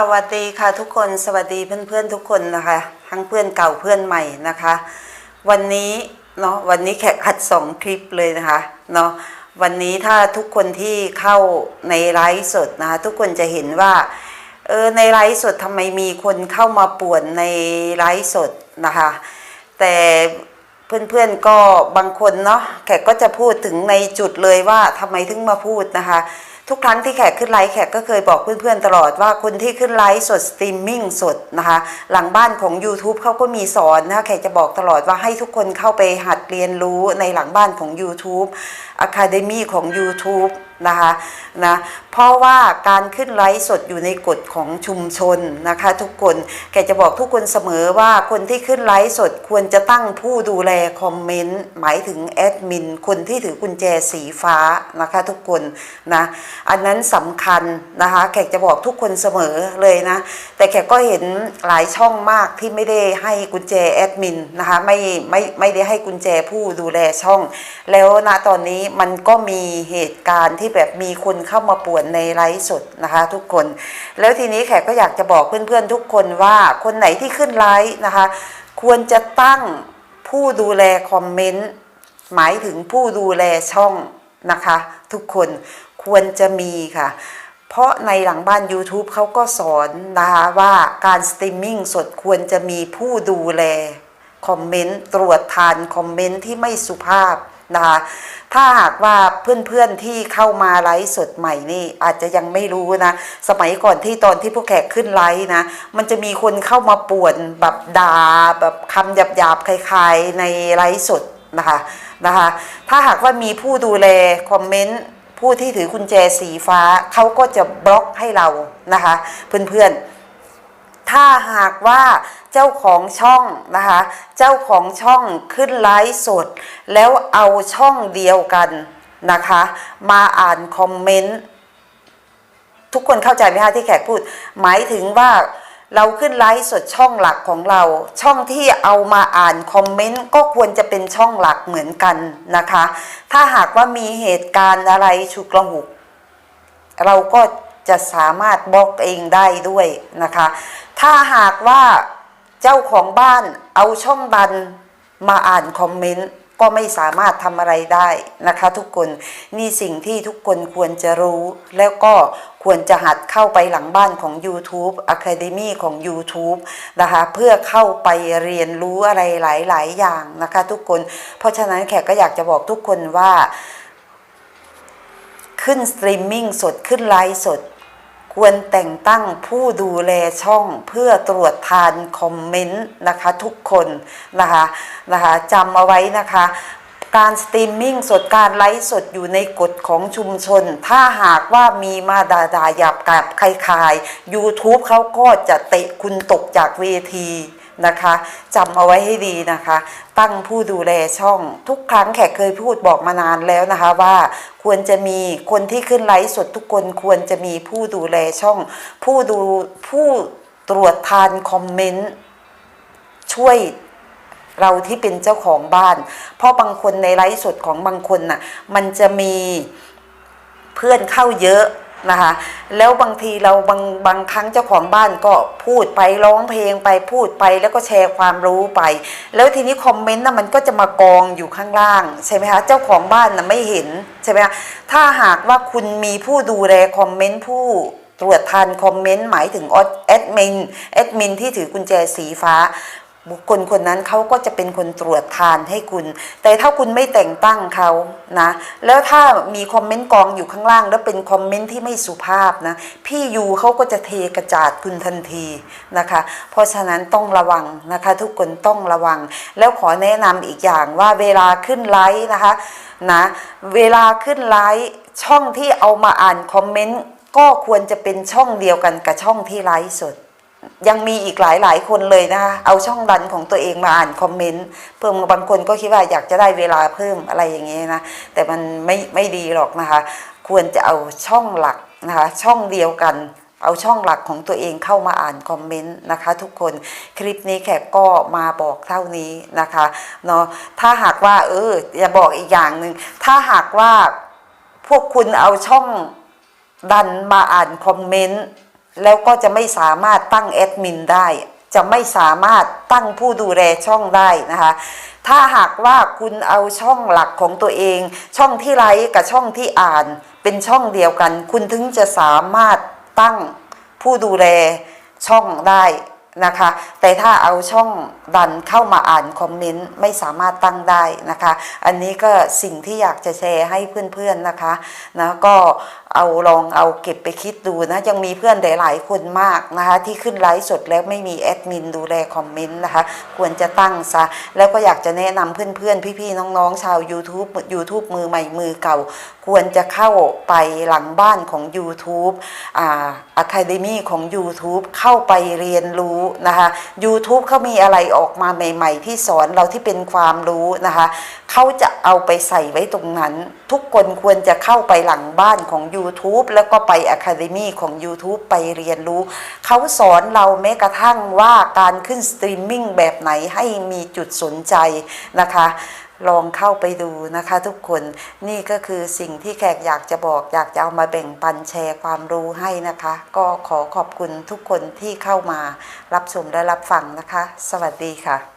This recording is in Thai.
สวัสดีค่ะทุกคนสวัสดีเพื่อนๆทุกคนนะคะ ทั้งเพื่อนเก่าเพื่อนใหม่นะคะ วันนี้เนาะวันนี้แขกอัดสองคลิปเลยนะคะเนาะวันนี้ถ้าทุกคนที่เข้าในไลฟ์สดนะคะทุกคนจะเห็นว่าเออในไลฟ์สดทำไมมีคนเข้ามาป่วนในไลฟ์สดนะคะ แต่เพื่อนๆก็บางคนเนาะแขกก็จะพูดถึงในจุดเลยว่าทำไมถึงมาพูดนะคะ ทุกครั้งที่แขกขึ้นไลฟ์แขกก็เคยบอกเพื่อนๆตลอดว่าคนที่ขึ้นไลฟ์สดสตรีมมิ่งสดนะคะ หลังบ้านของ YouTube เขาก็มีสอนนะคะแขกจะบอกตลอดว่าให้ทุกคนเข้าไปหัดเรียนรู้ในหลังบ้านของ YouTube Academy ของ YouTube นะคะนะเพราะว่าการขึ้นไลฟ์สดอยู่ในกฎของชุมชนนะคะทุกคนแกจะบอกทุกคนเสมอว่าคนที่ขึ้นไลฟ์สดควรจะตั้งผู้ดูแลคอมเมนต์หมายถึงแอดมินคนที่ถือกุญแจสีฟ้านะคะทุกคนนะอันนั้นสำคัญนะคะแขกจะบอกทุกคนเสมอเลยนะแต่แขกก็เห็นหลายช่องมากที่ไม่ได้ให้กุญแจแอดมินนะคะไม่ไม่ไม่ได้ให้กุญแจผู้ดูแลช่อง แล้วณตอนนี้มันก็มีเหตุการณ์ที่แบบมีคนเข้ามาป่วนในไลฟ์สดนะคะทุกคน แล้วทีนี้แขกก็อยากจะบอกเพื่อนๆทุกคนว่าคนไหนที่ขึ้นไลฟ์นะคะ ควรจะตั้งผู้ดูแลคอมเมนต์หมายถึงผู้ดูแลช่องนะคะ ทุกคนควรจะมีค่ะ เพราะในหลังบ้าน YouTube เขาก็สอนนะคะว่าการสตรีมมิ่งสดควรจะมีผู้ดูแลคอมเมนต์ตรวจทานคอมเมนต์ที่ไม่สุภาพ นะคะถ้าหากว่าเพื่อนๆที่เข้ามาไลฟ์สดใหม่นี่อาจจะยังไม่รู้นะ สมัยก่อนที่ตอนที่พวกแขกขึ้นไลฟ์นะ มันจะมีคนเข้ามาป่วนแบบด่าแบบคำหยาบๆคล้ายๆในไลฟ์สดนะคะนะคะ ถ้าหากว่ามีผู้ดูแลคอมเมนต์ผู้ที่ถือกุญแจสีฟ้าเขาก็จะบล็อกให้เรานะคะ เพื่อนๆ ถ้าหากว่าเจ้าของช่องนะคะ เจ้าของช่องขึ้นไลฟ์สด แล้วเอาช่องเดียวกันนะคะ มาอ่านคอมเมนต์ทุกคนเข้าใจไหมคะที่แขกพูด หมายถึงว่าเราขึ้นไลฟ์สดช่องหลักของเรา ช่องที่เอามาอ่านคอมเมนต์ก็ควรจะเป็นช่องหลักเหมือนกันนะคะ ถ้าหากว่ามีเหตุการณ์อะไรฉุกละหุก เราก็ จะสามารถบล็อกเองได้ด้วยนะคะ ถ้าหากว่าเจ้าของบ้านเอาช่องดันมาอ่านคอมเมนต์ก็ไม่สามารถทำอะไรได้นะคะทุกคนนี่สิ่งที่ทุกคนควรจะรู้ แล้วก็ควรจะหัดเข้าไปหลังบ้านของ YouTube Academy ของ YouTube นะคะเพื่อเข้าไปเรียนรู้อะไรหลาย ๆ อย่างนะคะทุกคน เพราะฉะนั้นแขกก็อยากจะบอกทุกคนว่า ขึ้นสตรีมมิ่งสดขึ้นไลฟ์สด ควรแต่งตั้งผู้ดูแลช่องเพื่อตรวจทานคอมเมนต์นะคะทุกคนนะคะนะคะจำเอาไว้นะคะการสตรีมมิ่งสดการไลฟ์สดอยู่ในกฎของชุมชน ถ้าหากว่ามีมาดาดาหยาบกับใครๆ YouTube เขาก็จะเตะคุณตกจากเวที นะคะจำเอาไว้ให้ดีนะคะ ตั้งผู้ดูแลช่องทุกครั้งแขกเคยพูดบอกมานานแล้วนะคะว่าควรจะมีคนที่ขึ้นไลฟ์สดทุกคนควรจะมีผู้ดูแลช่อง ผู้ดูผู้ตรวจทานคอมเมนต์ช่วยเราที่เป็นเจ้าของบ้าน เพราะบางคนในไลฟ์สดของบางคนน่ะมันจะมีเพื่อนเข้าเยอะ นะคะ แล้วบางทีเราบางบางครั้งเจ้าของบ้านก็พูดไปร้องเพลงไปพูดไปแล้วก็แชร์ความรู้ไป แล้วทีนี้คอมเมนต์น่ะมันก็จะมากองอยู่ข้างล่างใช่ไหมคะเจ้าของบ้านน่ะไม่เห็นใช่ไหมคะถ้าหากว่าคุณมีผู้ดูแลคอมเมนต์ผู้ตรวจทานคอมเมนต์หมายถึงแอดมินแอดมินที่ถือกุญแจสีฟ้า บุคคลคนนั้นเขาก็จะเป็นคนตรวจทานให้คุณ แต่ถ้าคุณไม่แต่งตั้งเขานะ แล้วถ้ามีคอมเมนต์กองอยู่ข้างล่าง แล้วเป็นคอมเมนต์ที่ไม่สุภาพนะ พี่ยูเขาก็จะเทกระจาดคุณทันทีนะคะ เพราะฉะนั้นต้องระวังนะคะ ทุกคนต้องระวัง แล้วขอแนะนำอีกอย่างว่าเวลาขึ้นไลฟ์นะคะนะเวลาขึ้นไลฟ์ช่องที่เอามาอ่านคอมเมนต์ก็ควรจะเป็นช่องเดียวกันกับช่องที่ไลฟ์สด ยังมีอีกหลายหลายคนเลยนะคะเอาช่องดันของตัวเองมาอ่านคอมเมนต์เพิ่มบางคนก็คิดว่าอยากจะได้เวลาเพิ่มอะไรอย่างเงี้ยนะแต่มันไม่ไม่ดีหรอกนะคะ ควรจะเอาช่องหลักนะคะช่องเดียวกันเอาช่องหลักของตัวเองเข้ามาอ่านคอมเมนต์นะคะ ทุกคนคลิปนี้แขกก็มาบอกเท่านี้นะคะเนาะถ้าหากว่า เอออย่าบอกอีกอย่างหนึ่งถ้าหากว่าพวกคุณเอาช่องดันมาอ่านคอมเมนต์ แล้วก็จะไม่สามารถตั้งแอดมินได้ จะไม่สามารถตั้งผู้ดูแลช่องได้นะคะ ถ้าหากว่าคุณเอาช่องหลักของตัวเอง ช่องที่ไลฟ์กับช่องที่อ่าน เป็นช่องเดียวกัน คุณถึงจะสามารถตั้งผู้ดูแลช่องได้ นะคะ แต่ถ้าเอาช่องดันเข้ามาอ่านคอมเมนต์ไม่สามารถตั้งได้นะคะ อันนี้ก็สิ่งที่อยากจะแชร์ให้เพื่อนๆนะคะนะก็เอาลองเอาเก็บไปคิดดูนะยังมีเพื่อนหลายๆคนมากนะคะที่ขึ้นไลฟ์สดแล้วไม่มีแอดมินดูแลคอมเมนต์นะคะ ควรจะตั้งซะ แล้วก็อยากจะแนะนำเพื่อนๆ พี่ๆ น้องๆ ชาว YouTube YouTube มือใหม่มือเก่า ควรจะเข้าไปหลังบ้านของ YouTube อ่า Academy ของ YouTube เข้าไปเรียนรู้รู้นะคะ YouTube เขามีอะไรออกมาใหม่ ๆ ที่สอนเราที่เป็นความรู้นะคะเขาจะเอาไปใส่ไว้ตรงนั้น ทุกคนควรจะเข้าไปหลังบ้านของ YouTube แล้วก็ไป Academy ของ YouTube ไปเรียนรู้ เขาสอนเราแม้กระทั่งว่าการขึ้นสตรีมมิ่งแบบไหนให้มีจุดสนใจนะคะ ลองเข้าไปดูนะคะทุกคนนี่ก็คือสิ่งที่แขกอยากจะบอก อยากจะเอามาแบ่งปันแชร์ความรู้ให้นะคะ ก็ขอขอบคุณทุกคนที่เข้ามารับชมและรับฟังนะคะ สวัสดีค่ะ